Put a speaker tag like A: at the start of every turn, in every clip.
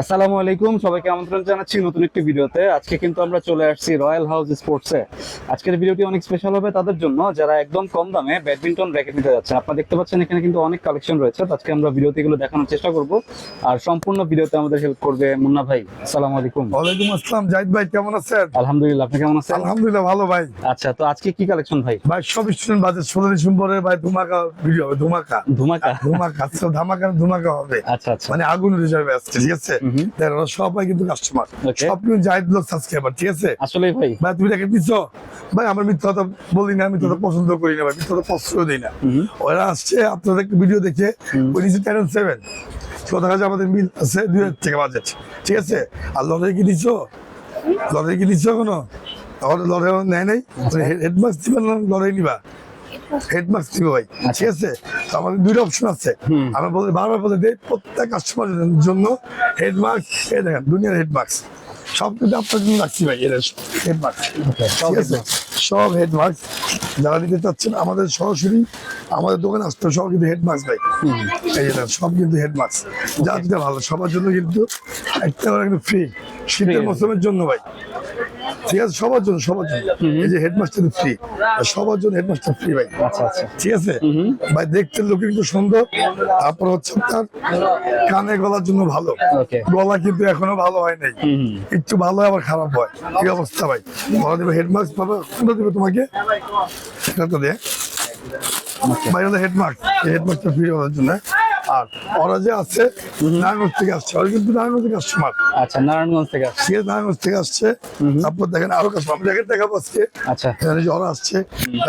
A: আসসালামু আলাইকুম সবাইকে আমন্ত্রণ জানাচ্ছি নতুন একটি ভিডিওতে। আজকে কিন্তু আমরা চলে আসছি রয়্যাল হাউস স্পোর্টসে আজকের ভিডিওটি অনেক স্পেশাল হবে তাদের জন্য যারা একদম কম দামে ব্যাডমিন্টন র্যাকেট নিতে যাচ্ছেন। আপনারা দেখতে পাচ্ছেন এখানে কিন্তু অনেক কালেকশন রয়েছে। আজকে আমরা ভিডিওতে এগুলো দেখানোর চেষ্টা করব। আর সম্পূর্ণ ভিডিওতে আমাদের হেল্প করবে মুন্না ভাই। আসসালামু আলাইকুম।
B: ওয়ালাইকুম আসসালাম জাহিদ ভাই কেমন আছেন?
A: আলহামদুলিল্লাহ আপনি কেমন আছেন?
B: আলহামদুলিল্লাহ ভালো ভাই।
A: আচ্ছা তো আজকে কি কালেকশন ভাই?
B: ভাই সব স্টুডেন্ট বাজে ষোলো ডিসেম্বরে ভাই ধুমাকা ভিডিও হবে ধুমাকা।
A: ধুমাকা?
B: ধুমাকা ধামাকা ধুমাকা হবে।
A: আচ্ছা আচ্ছা।
B: মানে আগুন রিজার্ভে আসছে ঠিক আছে। দেখেন, সবাই কিন্তু কাস্টমার
A: Okay.
B: সব কিন্তু জাহিদ লোক সাবস্ক্রাইবার ঠিক আছে?
A: আসলেই ভাই।
B: ভাই তুমি দিচ্ছ ভাই আমার মিথ্যা কথা বলি না আমি তোরা পছন্দ করি না ভাই মিথ্যা কথা পছন্দ দিই না। ওরা আসছে আপনাদের একটা ভিডিও দেখে। ওই নিচে টেন সেভেন কথা কাছে আমাদের মিল আছে দুই হাজার টাকা বাজেট ঠিক আছে? আর লটারি কি দিচ্ছ লটারি কি দিচ্ছ এখনও? লড়াই নেয় নাই? হেডমার্কস দিবা না লটারি নিবা? হেডমার্কস দিবে ভাই ঠিক আছে? তো আমাদের দুইটা অপশন আছে। আমরা বলে বারবার বলে দেই প্রত্যেক কাস্টমারের জন্য হেডমার্কস এই দেখেন দুনিয়ার হেডমার্কস সব কিন্তু আপনার জন্য রাখছি ভাই এটা হেডমার্কস
A: সব
B: ঠিক আছে? সব হেড মার্কস যারা নিতে চাচ্ছেন আমাদের সরাসরি আমাদের দোকানে আসতে সব কিন্তু হেড মার্কস ভাই এই যে সব কিন্তু হেড মার্কস যা যেটা ভালো সবার জন্য কিন্তু একটা কিন্তু ফ্রি শীতের মৌসুমের জন্য ভাই। ঠিক আছে সবার জন্য সবার জন্য। এই যে হেডমাস্টার ফ্রি সবার জন্য হেডমাস্টার ফ্রি ভাই।
A: আচ্ছা আচ্ছা।
B: ঠিক আছে? ভাই দেখতে লোক কিন্তু সুন্দর। তারপর হচ্ছে তার কানে গলার জন্য ভালো। গলা কিন্তু এখনও ভালো হয় নাই। একটু ভালো হয় আবার খারাপ হয়। কি অবস্থা ভাই? বলা দেবে হেডমার্ক পাবে কোনটা দেবে তোমাকে? এটা তো দে। ভাই হেডমার্ক এই ফ্রি হওয়ার জন্য। আর ওরা যে আছে নারায়ণগঞ্জ থেকে আসছে। ওরা কিন্তু নারায়ণগঞ্জ থেকে কাস্টমার
A: আচ্ছা নারায়ণগঞ্জ থেকে আসছে।
B: ঠিক আছে নারায়ণগঞ্জ থেকে আসছে। তারপর দেখেন আরও কাস্টমার আমি দেখেন দেখাবো আজকে।
A: আচ্ছা।
B: এখানে যে ওরা আসছে।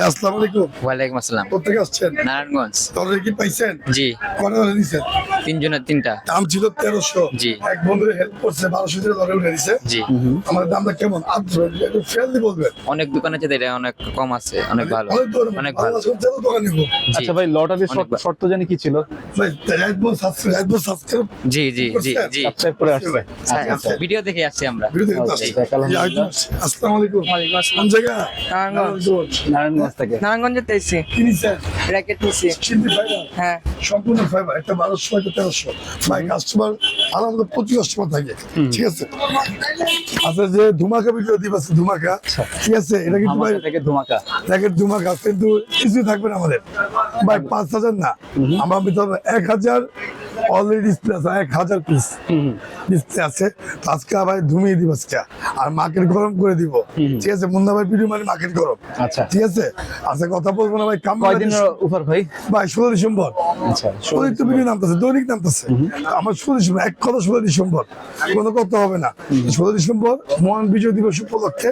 B: আসসালামু আলাইকুম।
C: ওয়ালাইকুম আসসালাম।
B: কোথেকে আসছেন?
C: নারায়ণগঞ্জ।
B: তোরা কি পাইছেন?
C: জি।
B: কটা ধরে দিচ্ছেন
C: তিনজনের তিনটা।
B: দাম ছিল তেরোশো।
C: জি।
B: এক বন্ধুরে হেল্প করছে বারোশো ধরে উঠে দিছে।
C: জি।
B: আমার দামটা কেমন? একটু ফেলদি বলবেন।
C: অনেক দোকানে আছে এটা অনেক কম আছে অনেক ভালো।
B: অনেক ভালো।
A: আচ্ছা ভাই লটারির
C: অনেক
A: শর্ত জানি কি ছিল?
B: ভাই, রাজবোর সাবস্ক্রাইব-
C: জি জি জি জি।
A: সাবস্ক্রাইব করে আসছে
B: আচ্ছা, আচ্ছা।
C: ভিডিও দেখে আসছি আমরা।
B: ভিডিও দেখতে
A: আচ্ছা,
B: আসছে।
A: যাক, আলহামদুলিল্লাহ।
B: আসসালামু আলাইকুম। কোন জায়গা?
D: নারায়ণগঞ্জ।
A: নারায়ণগঞ্জ। থেকে।
D: নারায়ণগঞ্জে তেইশে। র্যাকেট নিছি? হ্যাঁ।
B: সম্পূর্ণ ফাইবার একটা বারোশো একটা তেরোশো। ভাই কাস্টমার আলাদা প্রচুর কাস্টমার থাকে। ঠিক আছে? আচ্ছা যে ধুমাকা ভিডিও দিব আছে ধুমাকা। ঠিক আছে? এটা কিন্তু ভাই
A: আমাদের ধুমাকা।
B: প্যাকেট ধুমাকা কিন্তু কিছুই থাকবে না আমাদের। ভাই পাঁচ হাজার না। আমার ভিতরে এক হাজার হাজার অলরেডি ডিসপ্লে আছে এক হাজার পিস ডিসপ্লে আছে আজকে ভাই ধুমিয়ে দিব আজকে। আর মার্কেট গরম করে দিব। ঠিক আছে মুন্না ভাই ভিডিও মানে মার্কেট গরম।
A: আচ্ছা।
B: ঠিক আছে? আচ্ছা কথা বলব না ভাই কাম
A: কয়দিনের উপর ভাই?
B: ভাই ষোলো ডিসেম্বর।
A: আচ্ছা
B: দৈনিক তো ভিডিও নামতেছে দৈনিক নামতেছে। আমার ষোলো ডিসেম্বর এক কথা ষোলো ডিসেম্বর। কোনো কথা হবে না। ষোলো ডিসেম্বর মহান বিজয় দিবস উপলক্ষে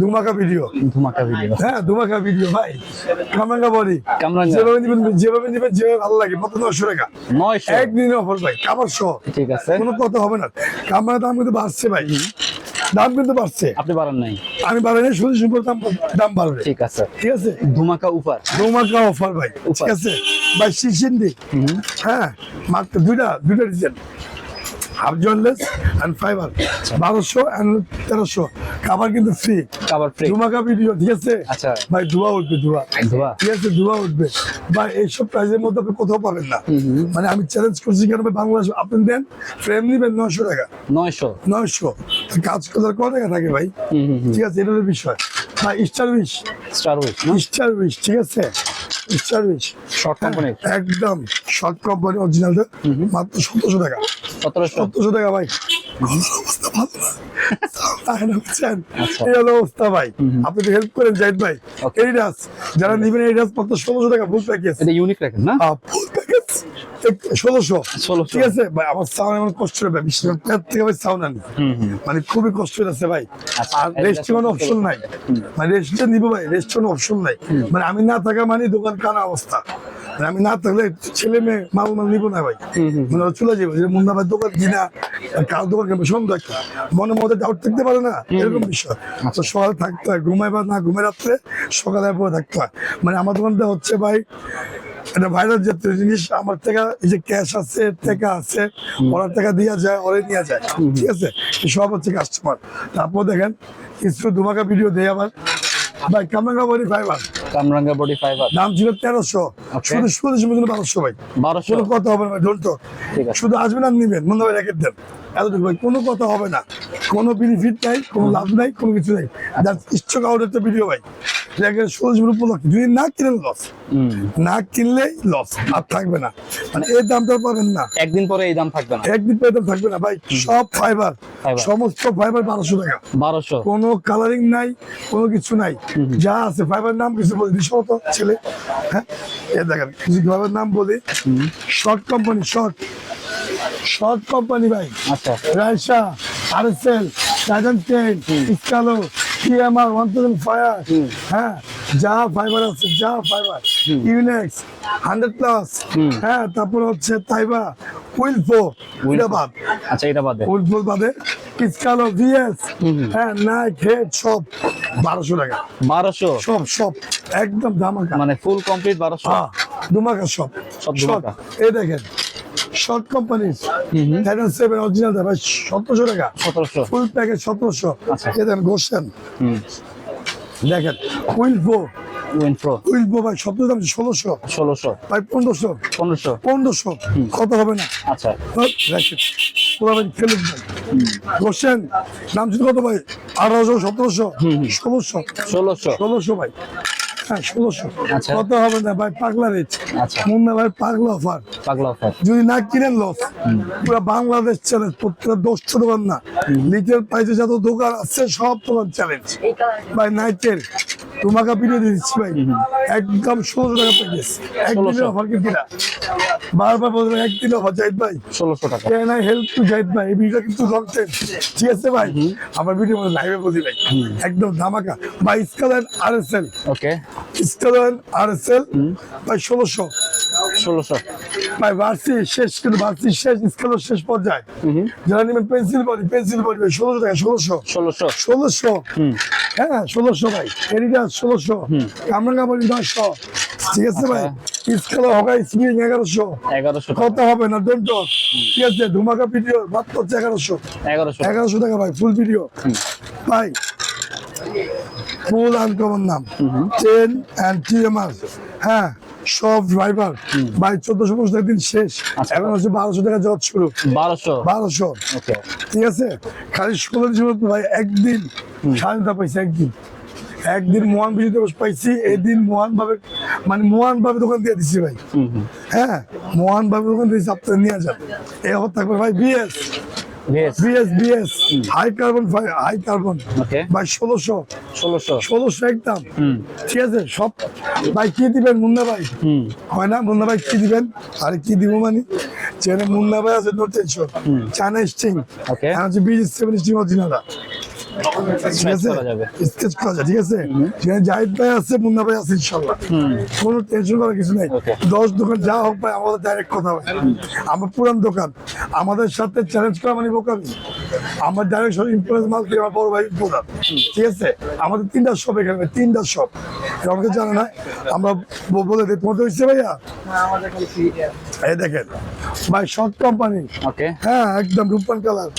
B: ধুমাকা ভিডিও
A: ধুমাকা ভিডিও
B: হ্যাঁ ধুমাকা ভিডিও ভাই। কামাঙ্গা বলি
A: কামরাঙ্গা।
B: যেভাবে নিবেন যেভাবে নিবেন যেভাবে ভালো লাগে। মাত্র নশো টাকা।
A: নয়শো।
B: একদিনে অফার ভাই কাবার সহ।
A: ঠিক আছে।
B: কোনো কথা হবে না। কামার দাম কিন্তু বাড়ছে ভাই। দাম কিন্তু বাড়ছে।
A: আপনি বাড়ান নাই।
B: আমি বাড়াই দাম দাম বাড়বে।
A: ঠিক আছে।
B: ঠিক আছে?
A: ধুমাকা উপর
B: ধুমাকা অফার ভাই ঠিক আছে? ভাই শিশিন্দি হ্যাঁ মাত্র দুইটা দুইটা design. Half jointless and fibre বারোশো অ্যান্ড তেরোশো। খাবার কিন্তু ফ্রি
A: কাবার ফ্রি
B: ধুমাকা ভিডিও ঠিক আছে?
A: আচ্ছা।
B: ভাই ধোয়া উঠবে ধোয়া।
A: ধোয়া।
B: ঠিক আছে ধোয়া উঠবে। ভাই এইসব প্রাইজের মধ্যে আপনি কোথাও পাবেন না। মানে আমি চ্যালেঞ্জ করছি কেন বাংলাদেশ আপনি দেন ফ্রেম নিবেন নশো টাকা।
A: নয়শো।
B: নয়শো। কাজ করার কত টাকা থাকে ভাই। ঠিক আছে এটা বিষয়। ভাই star wish
A: star which
B: star wish ঠিক আছে? উইশ
A: শর্ট কোম্পানি
B: একদম। শর্ট কোম্পানি অরিজিনালটা মাত্র সতেরোশো টাকা।
A: সতেরোশো।
B: সতেরোশো টাকা ভাই। অবস্থা ভালো না? তাই না বুঝছেন। এই হলো অবস্থা ভাই। আপনি হেল্প করেন জাহিদ ভাই। এডিডাস যারা নিবেন এডিডাস মাত্র ষোলোশো টাকা ফুল প্যাকেজ
A: এটা ইউনিক রাখেন না?
B: ফুল প্যাকেজ ষোলোশো। ঠিক আছে? ভাই আমার সাউন্ড এমন কষ্ট হবে বিশেষ থেকে ভাই সাউন্ড আনি।
A: হুম হুম।
B: মানে খুবই কষ্ট আছে ভাই।
A: আচ্ছা,
B: আর রেস্টে কোনো অপশন নাই। মানে রেস্টে নিবো ভাই রেস্ট কোনো অপশন নাই। মানে আমি না থাকা মানে দোকান কানা অবস্থা। আমি না থাকলে ছেলে মেয়ে মাল মাল নিবো না ভাই। মানে ওরা চলে যাব যে মুন্না ভাই দোকান কিনা কার দোকান কিনবো সন্ধ্যা একটা মনে মধ্যে ডাউট থাকতে পারে না এরকম বিষয়। তো সকালে থাকতে হয় ঘুমাই বা না ঘুমে রাত্রে সকালে পরে থাকতে হয়। মানে আমার দোকানটা হচ্ছে ভাই এটা ভাইরাল জাতীয় জিনিস আমার টাকা এই যে ক্যাশ আছে টাকা আছে ওনার টাকা দিয়া যায় ওরে নিয়ে যায় ঠিক আছে? সব হচ্ছে কাস্টমার তারপর দেখেন কিছু ধুমাকা ভিডিও দেয় আবার। ভাই কামরাঙ্গা বডি ফাইবার
A: কামরাঙ্গা বডি ফাইবার
B: দাম ছিল তেরোশো. শুধু শুধু শুধু বারোশো ভাই।
A: বারোশো।
B: কথা হবে না
A: ঠিক আছে।
B: শুধু আসবেন আর নিবেন মনে হয় রেখে দেন। এতটুকু ভাই কোনো কথা হবে না। কোনো বেনিফিট নাই কোনো লাভ নাই কোনো কিছু নাই। জাস্ট স্টক আউট একটা ভিডিও ভাই। দেখেন ষোলো উপলক্ষে যদি না কিনেন লস না কিনলেই লস আর থাকবে না। মানে এই দামটা পাবেন না।
A: একদিন পরে এই দাম থাকবে না।
B: একদিন পেতে থাকবে না। ভাই সব ফাইবার সমস্ত ফাইবার বারোশো টাকা।
A: বারোশো।
B: কোনো কালারিং নাই কোনো কিছু নাই। যা আছে ফাইবার নাম কিছু বলি বিশ্বত ছেলে। হ্যাঁ? এ দেখেন কিছু ফাইবার নাম বলি? Short company short short company ভাই।
A: আচ্ছা।
B: রাইসা আরএসএল টাইটান টেন ইসকালো টিএমআর ওয়ান থাউজেন্ড ফায়ার হ্যাঁ যা ফাইবার আছে যা ফাইবার ইউনেক্স হান্ড্রেড প্লাস হ্যাঁ তারপর হচ্ছে তাইবা উইলফো এটা বাদ
A: আচ্ছা এটা বাদে।
B: উইলফো বাদে। ইসকালো ভিএস হ্যাঁ নাইক হেড সব। বারোশো টাকা।
A: বারোশো?
B: সব সব। একদম ধামাকা।
A: মানে ফুল কমপ্লিট বারোশো?
B: হ্যাঁ দুমাকা সব।
A: সব।
B: এই দেখেন short company Titan seven original ভাই সতেরোশো টাকা।
A: সতেরোশো।
B: ফুল প্যাকেজ সতেরোশো।
A: আচ্ছা।
B: এ গোসেন
A: হুম।
B: দেখেন
A: উইনফ্রো
B: উইলফো ভাই দাম ষোলোশো।
A: ষোলোশো।
B: ভাই পনেরোশো।
A: পনেরোশো।
B: পনেরোশো। কত হবে না?
A: আচ্ছা।
B: নাম ছিল কত ভাই? আঠারোশো সতেরোশো ষোলোশো।
A: ষোলোশো।
B: ষোলোশো ভাই। হ্যাঁ ষোলোশো।
A: আচ্ছা।
B: কত হবে না ভাই? পাগলা রেট
A: আচ্ছা।
B: মুন্না ভাই পাগলা অফার
A: পাগলা অফার
B: যদি না কিনেন লস পুরো বাংলাদেশ চ্যালেঞ্জ প্রত্যেকটা দশটা দোকান না। লিটার প্রাইসে যত দোকান আছে সব তোমার চ্যালেঞ্জ ভাই নাইটের তোমাকে পিঠে দিয়ে দিচ্ছি ভাই। একদম ষোলোশো টাকা প্যাকেজ একদিনের অফার কিন্তু না বারবার একদিন অফার জাহিদ ভাই।
A: ষোলোশো টাকা।
B: কেন আই হেল্প টু জাহিদ ভাই? এই ভিডিও কিন্তু কন্টেন্ট ঠিক আছে ভাই? আমার ভিডিও মধ্যে লাইভে বলি ভাই। একদম ধামাকা। ভাই স্কালার আর এস এল
A: ওকে
B: স্কালার আর এস এল ভাই ষোলোশো।
A: ষোলোশো।
B: ভাই ভার্সি শেষ কিন্তু ভার্সি শেষ স্কেলের শেষ পর্যায়ে। যারা নেবেন পেন্সিল বডি পেন্সিল বডি ভাই ষোলোশো টাকা ষোলোশো।
A: ষোলোশো।
B: ষোলোশো? হ্যাঁ ষোলোশো ভাই। এডিডাস ষোলোশো। কামরাঙ্গা বডি নয়শো ঠিক আছে ভাই? স্কেল হকাই স্প্রিং এগারোশো।
A: এগারোশো
B: কত হবে না ডোন্ট ঠিক আছে ধুমাকা ভিডিও মাত্র হচ্ছে এগারোশো।
A: এগারোশো।
B: এগারোশো টাকা ভাই ফুল ভিডিও ভাই ফুল আনকমন নাম। টেন অ্যান্ড টিএমআর হ্যাঁ সব ড্রাইভার ভাই চোদ্দশো পঞ্চাশ দিন শেষ।
A: আচ্ছা।
B: এখন হচ্ছে বারোশো টাকা জব শুরু।
A: বারোশো?
B: বারোশো। ঠিক আছে? খালি ষোলো ভাই একদিন স্বাধীনতা পাইছি একদিন। একদিন মহান বিজয় দিবস পাইছি এদিন মহান ভাবে মানে মহান ভাবে দোকান দিয়ে দিচ্ছি ভাই। হ্যাঁ মহান ভাবে দোকান দিয়েছি আপনার নিয়ে যান। এ হতে থাকবে ভাই BS. BS BS high carbon high carbon ভাই ষোলোশো।
A: ষোলোশো।
B: ষোলোশো একদম। ঠিক আছে সব ভাই কি দিবেন মুন্না ভাই?
A: হুম।
B: হয় না? মুন্না ভাই কি দিবেন? আরে কি দিব মানে? চেনে মুন্না ভাই আছে নো টেনশন চায়না স্টিং হচ্ছে বিজি সেভেন স্টিং অরিজিনাল ঠিক আছে? স্কেচ করা যায় ঠিক আছে? যেখানে জাহিদ ভাই আছে মুন্না ভাই আছে ইনশাল্লাহ। কোনো টেনশন করার কিছু নাই। দশ দোকান যা হোক ভাই আমাদের ডাইরেক্ট কথা হয়। আমার পুরান দোকান। আমাদের সাথে চ্যালেঞ্জ করা মানে বোকামি। আমার ডাইরেক্ট সব ইনফ্লুয়েন্স মাল কিনে আমার বড় ভাই প্রধান। ঠিক আছে? আমাদের তিনটা শপ এখানে তিনটা শপ আমাকে জানে না আমরা বলে দিই তোমাদের হচ্ছে ভাইয়া? এই দেখেন ভাই শর্ট কোম্পানি হ্যাঁ একদম রূপান কালার।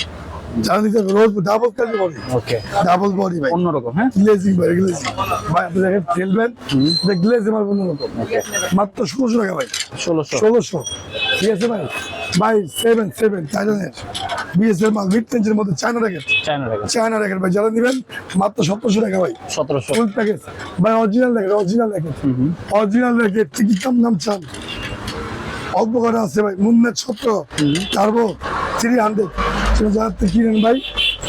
B: রোজ ডাবল কাজ বডি।
A: ওকে
B: ডাবল বডি ভাই।
A: অন্যরকম হ্যাঁ?
B: গ্লেজিং ভাই গ্লেজিং ভাই আপনি দেখেন খেলবেন গ্লেজিং মারবেন অন্যরকম মাত্র ষোলোশো টাকা ভাই।
A: ষোলোশো।
B: ষোলোশো। ঠিক আছে ভাই? ভাই সেভেন সেভেন চাইনানের বিএসএল মাল মিড রেঞ্জের মধ্যে চায়না র্যাকেট
A: চায়না রেখে
B: চায়না র্যাকেট ভাই যারা নেবেন মাত্র সতেরোশো টাকা ভাই।
A: সতেরোশো।
B: ফুল প্যাকেজ ভাই original racket original racket original racket ticket দাম নাম চান। অল্প করে আছে ভাই মুন্নের সত্র। টার্বো থ্রি হান্ড্রেড যার থেকে কিনেন ভাই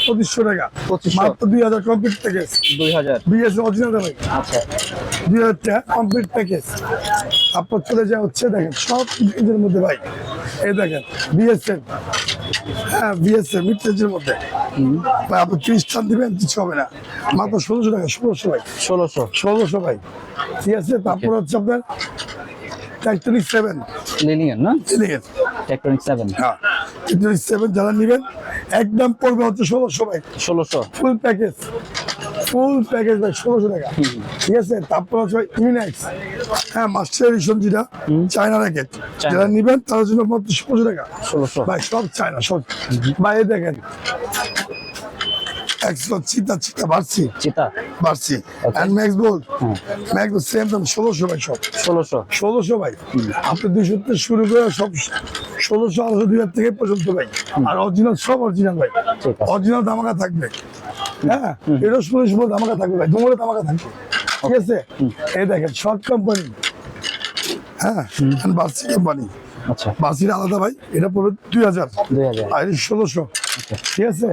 B: পঁচিশশো টাকা।
A: 2500
B: মাত্র দুই হাজার কমপ্লিট প্যাকেজ
A: দুই হাজার।
B: বিএস অরিজিনাল ভাই।
A: আচ্ছা।
B: দুই হাজার টাকা কমপ্লিট প্যাকেজ আপনার চলে যাওয়া হচ্ছে দেখেন সব মধ্যে ভাই। এই দেখেন বিএসএম হ্যাঁ বিএসএম মিড রেঞ্জের মধ্যে। ভাই আপনি ত্রিশ টান দিবেন কিছু হবে না। মাত্র ষোলোশো টাকা ষোলোশো ভাই।
A: ষোলোশো।
B: ষোলোশো ভাই। ঠিক আছে তারপর হচ্ছে আপনার ট্যাক্টরিক সেভেন
A: না?
B: আছে
A: সেভেন
B: হ্যাঁ। সেভেন যারা নেবেন একদম পড়বে হচ্ছে ষোলোশো ভাই
A: ষোলোশো?
B: ফুল প্যাকেজ ফুল প্যাকেজ ভাই ষোলোশো টাকা। ঠিক আছে? তারপর হচ্ছে ইউনাইক্স হ্যাঁ মাস্টার এডিশন যেটা চায়না র্যাকেট যারা নেবেন তার জন্য মাত্র ষোলোশো টাকা।
A: ষোলোশো।
B: ভাই সব চায়না সব। ভাই দেখেন একশো চিতা চিতা বাড়ছি।
A: চিতা
B: বাড়ছি। অ্যান্ড ম্যাক্স ম্যাক্স সেম দাম ষোলোশো ভাই সব।
A: ষোলোশো।
B: ষোলোশো ভাই। আপনি দুইশো থেকে শুরু করে সব ষোলোশো আঠারোশো দুই হাজার থেকে পর্যন্ত ভাই। আর অরিজিনাল সব অরিজিনাল ভাই। অরিজিনাল দামাকা থাকবে। হ্যাঁ? এটা ষোলোশো দামাকা থাকবে ভাই। দুমরে দামাকা থাকবে। ঠিক আছে? এই দেখেন শর্ট কোম্পানি হ্যাঁ? বার্সি কোম্পানি
A: আচ্ছা।
B: বাসির আলাদা ভাই। এটা পড়বে দুই হাজার।
A: দুই হাজার।
B: আর ষোলোশো। ঠিক আছে?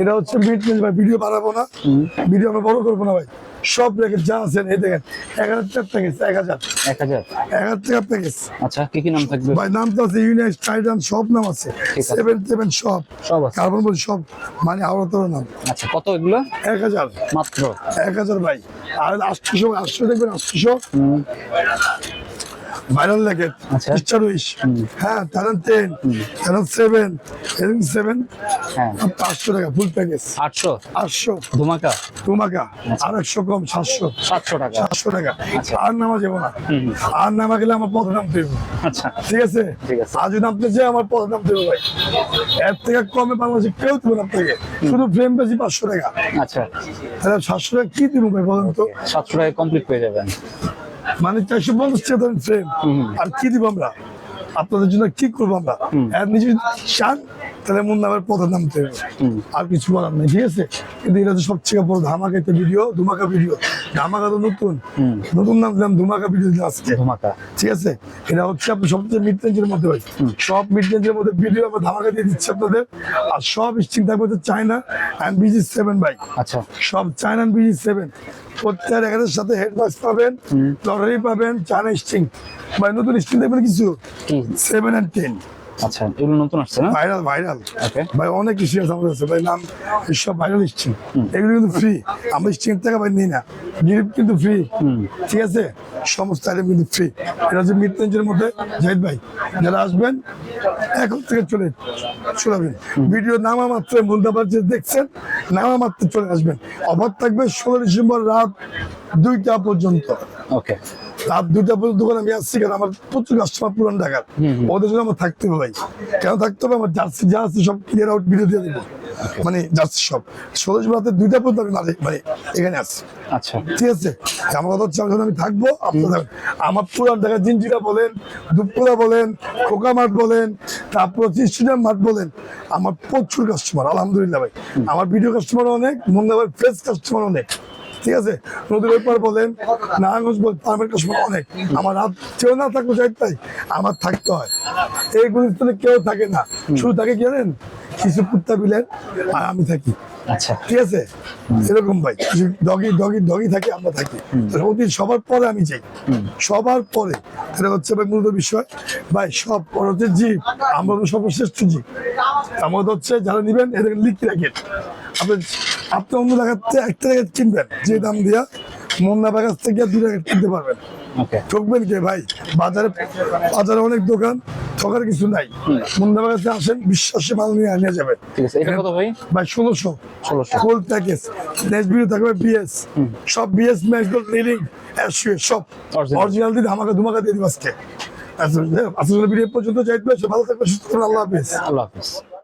B: এটা হচ্ছে মিড রেঞ্জ ভাই ভিডিও বাড়াবো না। ভিডিও আমরা বড় করব না ভাই। সব প্যাকেজ যা আছেন এই দেখেন এক হাজার টাকা প্যাকেজ এক হাজার।
A: এক হাজার?
B: এক হাজার টাকা প্যাকেজ
A: আচ্ছা কি কি নাম থাকবে?
B: ভাই নাম তো আছে ইউনাইট টাইটান সব নাম আছে। সেভেন সেভেন সব
A: সব আছে।
B: কার্বন বল সব মানে আওড়াতর নাম।
A: আচ্ছা কত এগুলো?
B: এক হাজার।
A: মাত্র।
B: এক হাজার ভাই। আর আটশোশো আটশো দেখবেন আটশোশো ভাইরাল লেগেট
A: আচ্ছা।
B: ইচ্ছা রইস। হ্যাঁ Titan ten Titan seven seven
A: হ্যাঁ।
B: পাঁচশো টাকা ফুল প্যাকেজ
A: আটশো?
B: আটশো।
A: ধুমাকা?
B: তোমাকা আর একশো কম সাতশো।
A: সাতশো টাকা।
B: সাতশো টাকা।
A: আচ্ছা।
B: আর নামা যাব না। আর নামা গেলে আমার পথে নাম দেবো
A: আচ্ছা।
B: ঠিক আছে?
A: ঠিক আছে।
B: আর যদি আপনি যে আমার পথে নাম দেবো ভাই। এর থেকে কমে বাংলাদেশে কেউ দেবো না আপনাকে। শুধু ফ্রেম বেশি পাঁচশো টাকা।
A: আচ্ছা।
B: তাহলে সাতশো টাকা কি দিব ভাই বলেন তো?
A: সাতশো টাকা কমপ্লিট পেয়ে যাবেন।
B: মানে চারশো পঞ্চাশ টাকা ফ্রেম আর কি দিব আমরা? আপনাদের জন্য কি করব আমরা? নিজের নিজে চান তাহলে মন নামের পথে নামতে হবে। আর কিছু বলার নেই ঠিক আছে? কিন্তু এটা তো সবচেয়ে বড় ধামাকা একটা ভিডিও ধুমাকা ভিডিও ধামাকা তো নতুন। নতুন নাম দিলাম ধুমাকা ভিডিও দিলাম আজকে।
A: ধুমাকা।
B: ঠিক আছে? এটা হচ্ছে আপনার সবচেয়ে মিড রেঞ্জের মধ্যে ভাই। সব মিড রেঞ্জের মধ্যে ভিডিও আমরা ধামাকা দিয়ে দিচ্ছি আপনাদের। আর সব স্টিং থাকবে হচ্ছে China and BG seven bike
A: আচ্ছা।
B: সব চায়না বিজি সেভেন প্রত্যেক একের সাথে হেডবাক্স পাবেন লটারি পাবেন চায়না স্টিং ভাই নতুন স্টিং দেখবেন কিছু? সেভেন অ্যান্ড টেন
A: আচ্ছা এগুলো নতুন আসছে না?
B: ভাইরাল ভাইরাল ভাই অনেক কিছু আমাদের কাছে। ভাই নাম সব ভাইরাল স্টিং এগুলো কিন্তু ফ্রি আমরা স্টিং থেকে ভাই নিই না। কিন্তু ফ্রি ঠিক আছে? সমস্ত আইটেম কিন্তু ফ্রি এটা হচ্ছে মিড রেঞ্জের মধ্যে। জাহিদ ভাই যারা আসবেন এখন থেকে চলে চলে আসবেন। ভিডিও নামা মাত্র মুন্দাবাদ যে দেখছেন? নামা মাত্র চলে আসবেন। অফার থাকবে ষোলো ডিসেম্বর রাত দুইটা পর্যন্ত।
A: ওকে
B: রাত দুইটা পর্যন্ত দোকানে আমি আসছি কারণ আমার প্রচুর কাস্টমার পুরান ঢাকার ওদের জন্য আমার থাকতে হবে ভাই। কেন থাকতে হবে? আমার জার্সি যা আছে সব ক্লিয়ার আউট ভিডিও দিয়ে দেবো। মানে জার্সি সব। ষোলো রাতে দুইটা পর্যন্ত আমি মানে মানে এখানে আসছি।
A: আচ্ছা।
B: ঠিক আছে? আমার কথা হচ্ছে আমি থাকব আপনার। আমার পুরান ঢাকা জিঞ্জিরা বলেন দুপুরা বলেন খোকা মাঠ বলেন তারপর স্টেডিয়াম মাঠ বলেন আমার প্রচুর কাস্টমার আলহামদুলিল্লাহ ভাই। আমার ভিডিও কাস্টমার অনেক মন্দাবার ফ্রেশ কাস্টমার অনেক। ঠিক আছে? নদীর ওই পার বলেন নারায়ণগঞ্জ বলেন ফার্মের কাস্টমার অনেক। আমার রাত কেউ না থাকলে যাই তাই আমার থাকতে হয়। এই গুলিস্তানে কেউ থাকে না। শুধু থাকে কি জানেন? কিছু কুত্তা বিলেন আর আমি থাকি।
A: আচ্ছা।
B: ঠিক আছে? এরকম ভাই। ডগি ডগি ডগি থাকে আমরা থাকি। সবার পরে আমি যাই। সবার পরে। এটা হচ্ছে ভাই মূলত বিষয়। ভাই সব পরে হচ্ছে জীব। আমরা সর্বশ্রেষ্ঠ জীব। আমাদের হচ্ছে যারা নিবেন এদের লিখে রাখেন। আপনি আপনি অন্য জায়গাতে একটা জায়গায় কিনবেন যে দাম দিয়া মন্না থেকে দু জায়গায় কিনতে পারবেন ঠকবেন কে ভাই বাজারে বাজারে অনেক দোকান ঠকার কিছু নাই আসেন বিশ্বাসে মাল নিয়ে আনিয়ে যাবেন
A: ভাই
B: ষোলোশো
A: 1600
B: ফুল প্যাকেজ থাকবে বিএস সব বিএস ম্যাচ গোল সব অরিজিনাল দিয়ে ধামাকা ধুমাকা দিয়ে দিব আজকে আচ্ছা আসলে ভিডিও পর্যন্ত যাইতে ভালো থাকবে সুস্থ আল্লাহ হাফেজ
A: আল্লাহ হাফিজ